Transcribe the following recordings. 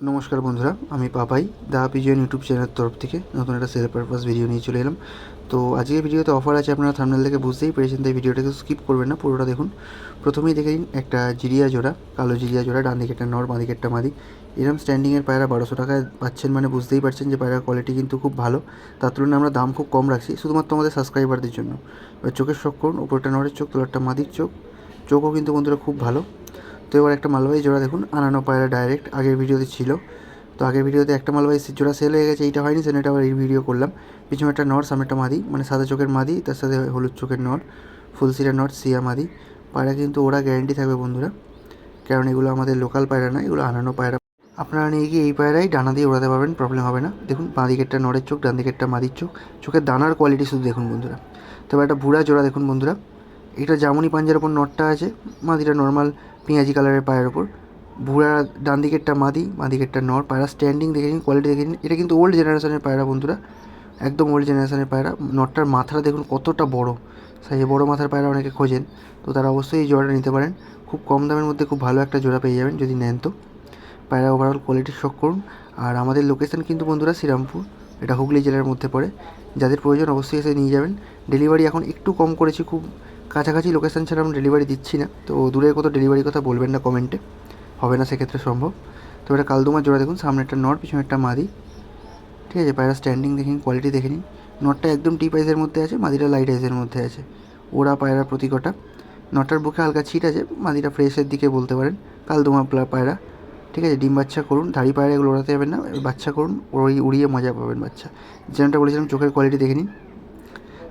নমস্কার বন্ধুরা, আমি পাপাই, দা পিজিএন ইউটিউব চ্যানেলের তরফ থেকে নতুন একটা সেল পারপাস ভিডিও নিয়ে চলে এলাম। তো আজকের ভিডিওতে অফার আছে আপনারা থামনেল থেকে বুঝতেই পেরেছেন, তাই ভিডিওটাকে স্কিপ করবেন না, পুরোটা দেখুন। প্রথমেই দেখে নিন, একটা জিরিয়া জোড়া, কালো জিরিয়া জোড়া, ডান দিকে একটা নর, বাঁ দিকে একটা মাদি। এরম স্ট্যান্ডিংয়ের পায়রা বারোশো টাকায় পাচ্ছেন মানে বুঝতেই পারছেন যে পায়রার কোয়ালিটি কিন্তু খুব ভালো। তার তুলনায় আমরা দাম খুব কম রাখছি, শুধুমাত্র আমাদের সাবস্ক্রাইবারদের জন্য। এবার চোখের শখ করুন, উপরটা নরের চোখ, তোলারটা মাদির চোখ। চোখও কিন্তু বন্ধুরা খুব ভালো। তো এবার একটা মালবাহী জোড়া দেখুন, আনানো পায়রা ডাইরেক্ট আগের ভিডিওতে ছিল। তো আগের ভিডিওতে একটা মালবাহী জোড়া সেল হয়ে গেছে, এইটা হয়নি সেটা আবার এই ভিডিও করলাম। পিছনে একটা নর, সামনে একটা মাদি মানে সাদা চোখের মাদি, তার সাথে হলুদ চোখের নর ফুলসিরা নর, সিয়া মাদি। পায়রা কিন্তু ওরা গ্যারেন্টি থাকবে বন্ধুরা, কারণ এগুলো আমাদের লোকাল পায়রা না, এগুলো আনানো পায়রা। আপনারা নিয়ে গিয়ে এই পায়রাই ডানা দিয়ে ওড়াতে পারবেন প্রবলেম হবে না। দেখুন, বাঁ দিকেরটা নরের চোখ, ডান দিকেরটা মাদির চোখ। চোখের দানার কোয়ালিটি শুধু দেখুন বন্ধুরা। তবে একটা ভুড়া জোড়া দেখুন বন্ধুরা। এটা জামুনি পাঞ্জার ওপর নটটা আছে, মাদিটা নর্মাল পেঁয়াজি কালারের পায়ের ওপর। বুড়া ডান দিকেরটা মাদি, বাঁ দিকেরটা নর, পায়রা স্ট্যান্ডিং দেখে নিন কোয়ালিটি দেখে নিন। এটা কিন্তু ওল্ড জেনারেশনের পায়রা বন্ধুরা, একদম ওল্ড জেনারেশনের পায়রা। নটটার মাথাটা দেখুন কতটা বড় সাইজে বড় মাথার পায়রা অনেকে খোঁজেন। তো তারা অবশ্যই এই জোড়াটা নিতে পারেন। খুব কম দামের মধ্যে খুব ভালো একটা জোড়া পেয়ে যাবেন যদি নেন তো। পায়রা ওভারঅল কোয়ালিটির শখ করুন। আর আমাদের লোকেশন কিন্তু বন্ধুরা শ্রীরামপুর, এটা হুগলি জেলার মধ্যে পড়ে। যাদের প্রয়োজন অবশ্যই এসে নিয়ে যাবেন। ডেলিভারি এখন একটু কম করেছি, খুব কাছাকাছি লোকেশান ছাড়া আমরা ডেলিভারি দিচ্ছি না। তো দূরের কত ডেলিভারি কথা বলবেন না কমেন্টে হবে না সেক্ষেত্রে সম্ভব। তো এটা কালদুমার জোড়া দেখুন, সামনে একটা নট পিছনে একটা মাদি। ঠিক আছে, পায়রা স্ট্যান্ডিং দেখে নিন কোয়ালিটি দেখে নিন। নটটা একদম টিপ আইসের মধ্যে আছে, মাদিটা লাইট আইসের মধ্যে আছে। ওরা পায়রা প্রতি কটা নটার বুকে হালকা ছিট আছে, মাদিটা ফ্রেশের দিকে বলতে পারেন। কালদুমা পায়রা। ঠিক আছে, ডিম বাচ্চা করুন, ধাড়ি পায়রা এগুলো ওড়াতে যাবেন না, বাচ্চা করুন ওই উড়িয়ে মজা পাবেন বাচ্চা। যেমনটা বলেছিলাম, চোখের কোয়ালিটি দেখে নিন।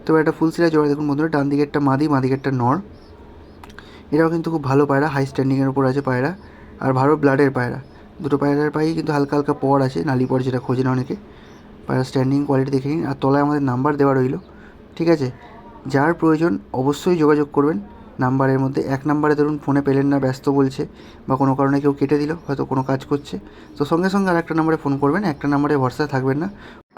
তো একটা ফুল সিরা জোড়া, দেখুন বন্ধুরা, ডান দিকে একটা মাদি বাঁ দিকে একটা নর। এটাও কিন্তু খুব ভালো পায়রা হাই স্ট্যান্ডিংয়ের উপর আছে পায়রা, আর ভালো ব্লাডের পায়রা। দুটো পায়রার পায়ে কিন্তু হালকা হালকা পর আছে, নালি পর যেটা খোঁজে না অনেকে। পায়রা স্ট্যান্ডিং কোয়ালিটি দেখে নিন, আর তলায় আমাদের নাম্বার দেওয়া রইল, ঠিক আছে? যার প্রয়োজন অবশ্যই যোগাযোগ করবেন নাম্বারের মধ্যে এক নাম্বারে ধরুন ফোনে পেলেন না, ব্যস্ত বলছে, বা কোনো কারণে কেউ কেটে দিল, হয়তো কোনো কাজ করছে। তো সঙ্গে সঙ্গে আর একটা নাম্বারে ফোন করবেন, একটা নাম্বারে ভরসায় থাকবেন না।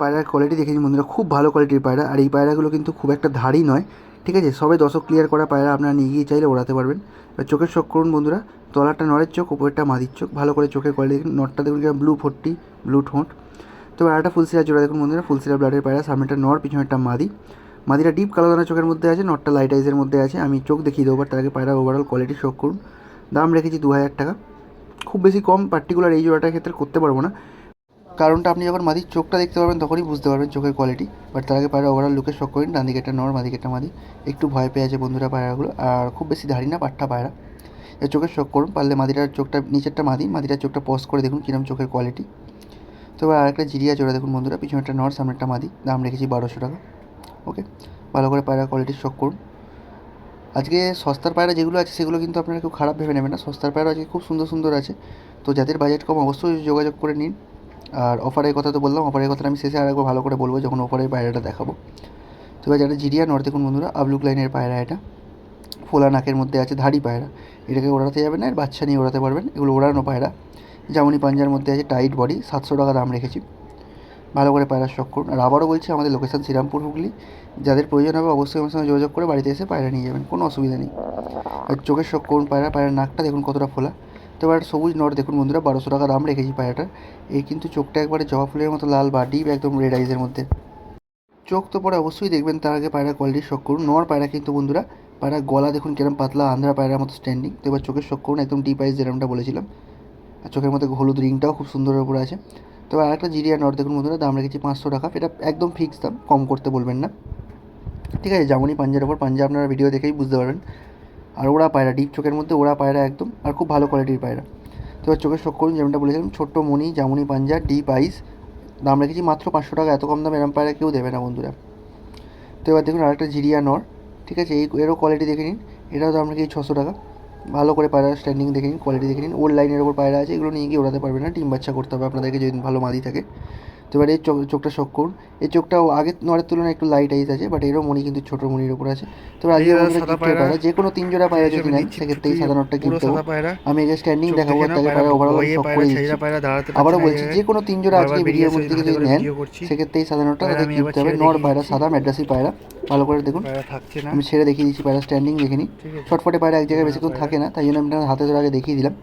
পায়রার কোয়ালিটি দেখে নিন বন্ধুরা, খুব ভালো কোয়ালিটির পায়রা। আর এই পায়রাগুলো কিন্তু খুব একটা ধারই নয়, ঠিক আছে? সবে দশক ক্লিয়ার করা পায়রা আপনারা নিয়ে গিয়ে চাইলে ওড়াতে পারবেন। এবার চোখের চোখ করুন বন্ধুরা তলাটা নরের চোখ উপরেরটা মাদির চোখ, ভালো করে চোখের কোয়ালিটি দেখুন নটটা দেখুন ব্লু ফোর্টি ব্লু ঠোঁট। তো আরেকটা ফুলসিরা জোড়া দেখুন বন্ধুরা ফুলসিরা ব্লাডের পায়রা সামনেটা নর, পিছনেরটা মাদি। মাদিটা ডিপ কালো দানা চোখের মধ্যে আছে, নটটা লাইট আইজের মধ্যে আছে। আমি চোখ দেখিয়ে দেবো তার আগে পায়রা ওভারঅল কোয়ালিটি শোক করুন। দাম রেখেছি দু হাজার টাকা। খুব বেশি কম পার্টিকুলার এই জোড়াটার ক্ষেত্রে করতে পারব না। কারণটা আপনি যখন মাদির চোখটা দেখতে পারবেন, তখনই বুঝতে পারবেন চোখের কোয়ালিটি বাট তার আগে পায়রা ওভারঅল লুকে শখ করেন, ডান একটা নর মাদিকে একটা মাদি। একটু ভয় পেয়ে আছে বন্ধুরা পায়রাগুলো। আর খুব বেশি ধারি না, পাট্টা পায়রা। এর চোখের শখ করুন, পারলে মাদিটার চোখটা, নিচেরটা মাদি, মাদিটার চোখটা পজ করে দেখুন কিরম চোখের কোয়ালিটি তো এবার আরেকটা জিরিয়া জোড়া দেখুন বন্ধুরা পিছনে পিছনেরটা নর, সামনেরটা মাদি। দাম রেখেছি বারোশো টাকা। ওকে ভালো করে পায়রা কোয়ালিটির শখ করুন। আজকে সস্তার পায়রা যেগুলো আছে, সেগুলো কিন্তু আপনারা কেউ খারাপ ভেবে নেবেন না। সস্তার পায়রা আজকে খুব সুন্দর সুন্দর আছে। তো যাদের বাজেট কম, অবশ্যই যোগাযোগ করে নিন। আর অফারের কথা তো বললাম অফারের কথাটা আমি শেষে আরেকবার ভালো করে বলব যখন অফারের পায়রাটা দেখাবো। তো এবার যারা জিরিয়া নর দেখুন বন্ধুরা, আবলুক লাইনের পায়রা এটা, ফোলা নাকের মধ্যে আছে ধাড়ি পায়রা, এটাকে ওড়াতে যাবেন না, এর বাচ্চা নিয়ে ওড়াতে পারবেন, এগুলো ওড়ানো পায়রা। জামুনি পাঞ্জার মধ্যে আছে টাইট বডি সাতশো টাকা দাম রেখেছি। ভালো করে পায়রা শখ করুন। আর আবারও বলছি, আমাদের লোকেশন শ্রীরামপুর, হুগলি। যাদের প্রয়োজন হবে অবশ্যই আমার সঙ্গে যোগাযোগ করে বাড়িতে এসে পায়রা নিয়ে যাবেন, কোনো অসুবিধা নেই। আর চোখের শখ করুন পায়রা, পায়রার নাকটা দেখুন কতটা ফোলা। তো এবার সবুজ নট দেখুন বন্ধুরা, বারোশো টাকা দাম রেখেছি পায়রাটার এই কিন্তু চোখটা একবারে জবা ফুলের মতো লাল বা ডিপ, একদম রেড আইজের মধ্যে। চোখ তো পরে অবশ্যই দেখবেন, তার আগে পায়রা কোয়ালিটি শখ করুন। নর পায়রা কিন্তু বন্ধুরা, পায়রা গলা দেখুন কিরম পাতলা, আন্ধ্রা পায়রার মতো স্ট্যান্ডিং তো এবার চোখের শখ করুন, একদম ডিপ আইজ যেরকমটা বলেছিলাম। আর চোখের মধ্যে হলুদ রিংটাও খুব সুন্দরের উপরে আছে। তো আরেকটা জিরিয়া নট দেখুন বন্ধুরা, দাম রেখেছি পাঁচশো টাকা। এটা একদম ফিক্স দাম, কম করতে বলবেন না। ঠিক আছে যেমনই পাঞ্জার ওপর পাঞ্জা আপনারা ভিডিও দেখেই বুঝতে পারবেন। আর ওরা পায়রা, ডিপ চোখের মধ্যে ওরা পায়রা একদম, আর খুব ভালো কোয়ালিটির পায়রা। তো এবার চোখের শখ করুন, যেমনটা বলেছিলাম, ছোট্ট মণি, জামুনি পাঞ্জা ডিপ আইস দাম রেখেছি মাত্র পাঁচশো টাকা, এত কম দাম এরম পায়রা কেউ দেবে না বন্ধুরা। তো এবার দেখুন আরেকটা জিরিয়া নর, ঠিক আছে? এই, এরও কোয়ালিটি দেখে নিন, এটাও দাম রেখেছি ছশো টাকা। ভালো করে পায়রা স্ট্যান্ডিং দেখে নিন কোয়ালিটি দেখে নিন। ওল্ড লাইনের ওপর পায়রা আছে, এগুলো নিয়ে গিয়ে ওড়াতে পারবে না টিম বাচ্চা করতে হবে আপনাদেরকে যদি ভালো মাদি থাকে। তো এবার এই চোখ চোখটা শখ করুন। এই চোখটাও আগের নরের তুলনায় একটু লাইট আইস আছে বাট এরও মনি কিন্তু ছোট মনির উপর আছে। তো আজকে পায়রা, যে কোনো তিন জোড়া পায়রা যদি নেন সেক্ষেত্রে এই সাদা নটটা সাদা পায়রা। আমি একে স্ট্যান্ডিং দেখাবো দেখে তাকে পায়রা ওভারঅল শখ করে দিচ্ছি আবারও বলছি যে কোনো তিন জোড়া আজকে ভিডিওর মধ্যে যদি নেন সেক্ষেত্রে এই সাদা নটটা তাদের আমি হবে। নর পায়রা সাদা ম্যাড্রাসি পায়রা। ভালো করে দেখুন। আমি ছেড়ে দেখিয়ে দিচ্ছি পায়রা স্ট্যান্ডিং দেখে নিই। ঠিক ছটফটে পায়রা এক জায়গায় বেশিক্ষণ থাকে না তাই জন্য আমি হাতে ধরে আগে দেখিয়ে দিলাম।